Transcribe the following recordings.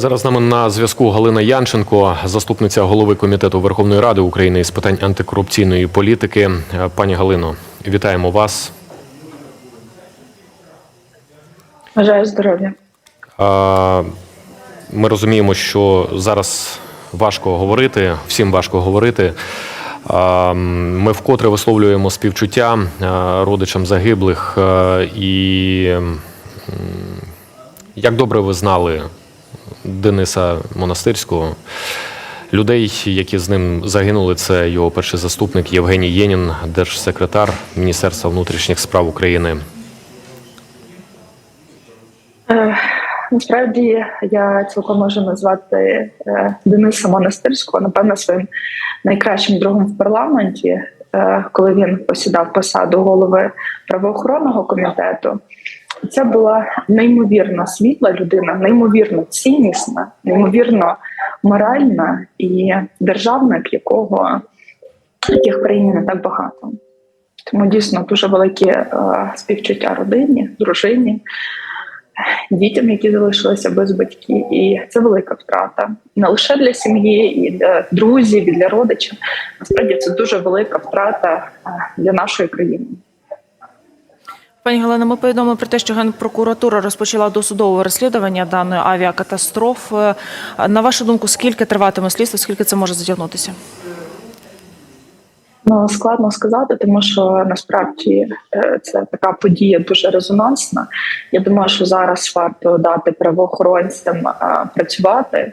Зараз з нами на зв'язку Галина Янченко, заступниця голови комітету Верховної Ради України з питань антикорупційної політики. Пані Галино, вітаємо вас. Бажаю здоров'я. Ми розуміємо, що зараз важко говорити, всім важко говорити. Ми вкотре висловлюємо співчуття родичам загиблих. І як добре ви знали Дениса Монастирського, людей, які з ним загинули, це його перший заступник Євгеній Єнін, держсекретар Міністерства внутрішніх справ України. Е, насправді я цілком можу назвати е, Дениса Монастирського, напевно, своїм найкращим другом в парламенті, е, коли він посідав посаду голови правоохоронного комітету. Це була неймовірно світла людина, неймовірно ціннісна, неймовірно моральна і державник, якого яких в країні не так багато. Тому дійсно дуже велике е, співчуття родині, дружині, дітям, які залишилися без батьків, і це велика втрата не лише для сім'ї, і для друзів, і для родичів. Насправді це дуже велика втрата е, для нашої країни. Пані Галина, ми повідомили про те, що Генпрокуратура розпочала досудове розслідування даної авіакатастрофи. На вашу думку, скільки триватиме слідство, скільки це може затягнутися? Ну складно сказати, тому що насправді е, це така подія дуже резонансна. Я думаю, що зараз варто дати правоохоронцям е, працювати,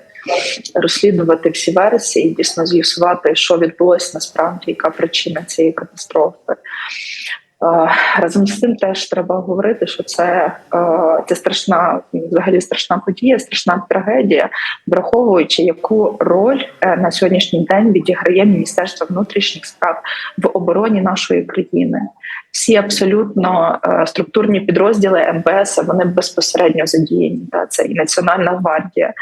розслідувати всі версії, і дійсно з'ясувати, що відбулося насправді, яка причина цієї катастрофи. Е, Разом з тим теж треба говорити, що це, е, це страшна, взагалі страшна подія, страшна трагедія, враховуючи, яку роль е, на сьогоднішній день відіграє Міністерство внутрішніх справ в обороні нашої країни. Всі абсолютно структурні підрозділи МВС вони безпосередньо задіяні. Та це і Національна гвардія,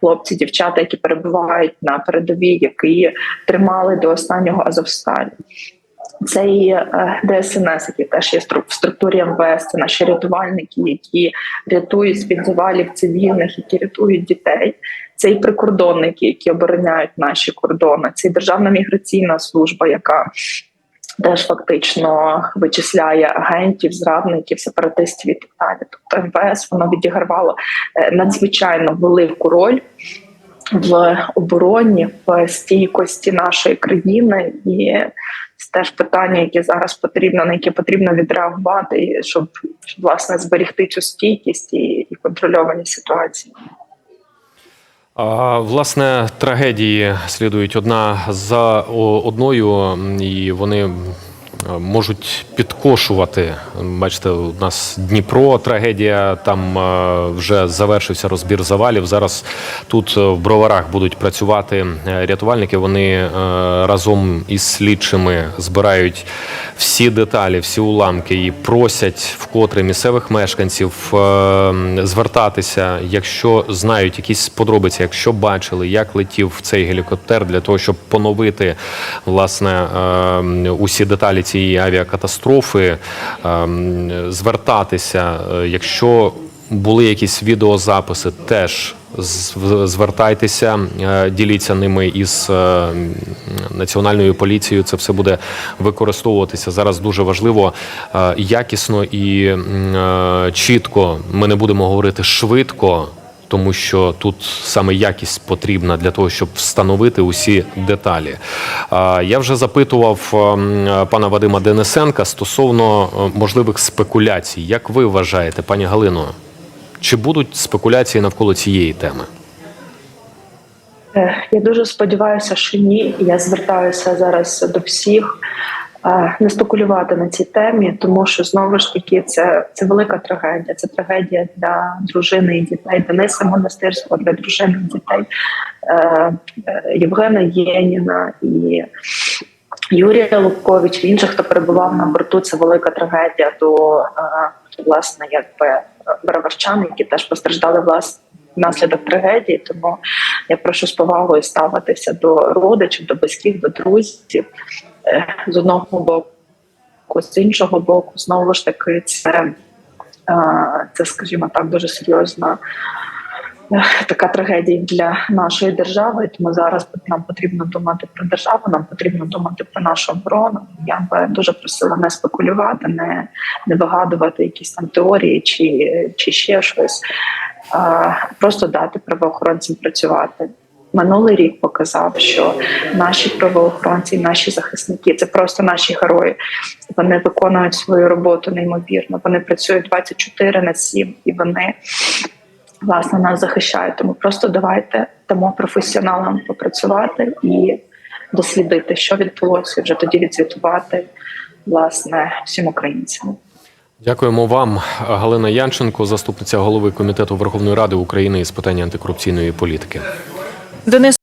хлопці, дівчата, які перебувають на передовій, які тримали до останнього Азовсталі. Це і е, ДСНС, які теж є в структурі МВС, це наші рятувальники, які рятують з-під завалів цивільних, які рятують дітей. Це і прикордонники, які обороняють наші кордони. Це і Державна міграційна служба, яка теж фактично вичисляє агентів, зрадників, сепаратистів і так далі. Тобто МВС воно відігравало е, надзвичайно велику роль в обороні, в стійкості нашої країни, і теж питання, яке зараз потрібно, на яке потрібно відреагувати, щоб, щоб власне зберегти цю стійкість і, і контрольовані ситуації. Власне, трагедії слідують одна за одною, і вони можуть підкошувати. Бачите, у нас Дніпро трагедія, там е, вже завершився розбір завалів. Зараз тут е, в броварах будуть працювати е, рятувальники. Вони е, разом із слідчими збирають всі деталі, всі уламки і просять вкотре місцевих мешканців е, звертатися, якщо знають якісь подробиці, якщо бачили, як летів цей гелікоптер, для того, щоб поновити власне е, усі деталі цієї авіакатастрофи, е, звертатися, Е, якщо були якісь відеозаписи, теж звертайтеся, е, діліться ними із е, національною поліцією. Це все буде використовуватися зараз. Дуже важливо якісно і чітко. Ми не будемо говорити швидко. Тому що тут саме якість потрібна для того, щоб встановити усі деталі. Я вже запитував ем, пана Вадима Денисенка стосовно е, можливих спекуляцій. Як ви вважаєте, пані Галино, чи будуть спекуляції навколо цієї теми? Я дуже сподіваюся, що ні. Я звертаюся зараз до всіх не спекулювати на цій темі, тому що знову ж таки це, це велика трагедія. Це трагедія для дружини і дітей Дениса Монастирського, для дружини і дітей е, е, Євгена Єніна і. Юрія Лубкович, інших, хто перебував на борту, це велика трагедія до е, власне якби броварчан, які теж постраждали власне внаслідок трагедії. Тому я прошу з повагою ставитися до родичів, до близьких, до друзів Е, з одного боку, з іншого боку, знову ж таки, це, це скажімо так, дуже серйозна така трагедія для нашої держави. Тому зараз нам потрібно думати про державу, нам потрібно думати про нашу оборону. Я би дуже просила не спекулювати, не, не вигадувати якісь там теорії чи, чи ще щось. Просто дати правоохоронцям працювати. Минулий рік показав, що наші правоохоронці, наші захисники це просто наші герої. Вони виконують свою роботу неймовірно. Вони працюють 24 на 7 і вони власне нас захищають. Тому просто давайте дамо професіоналам попрацювати і дослідити, що відбулося, і вже тоді відзвітувати власне всім українцям. Дякуємо вам, Галина Янченко, заступниця голови комітету Верховної Ради України із питань антикорупційної політики. Денис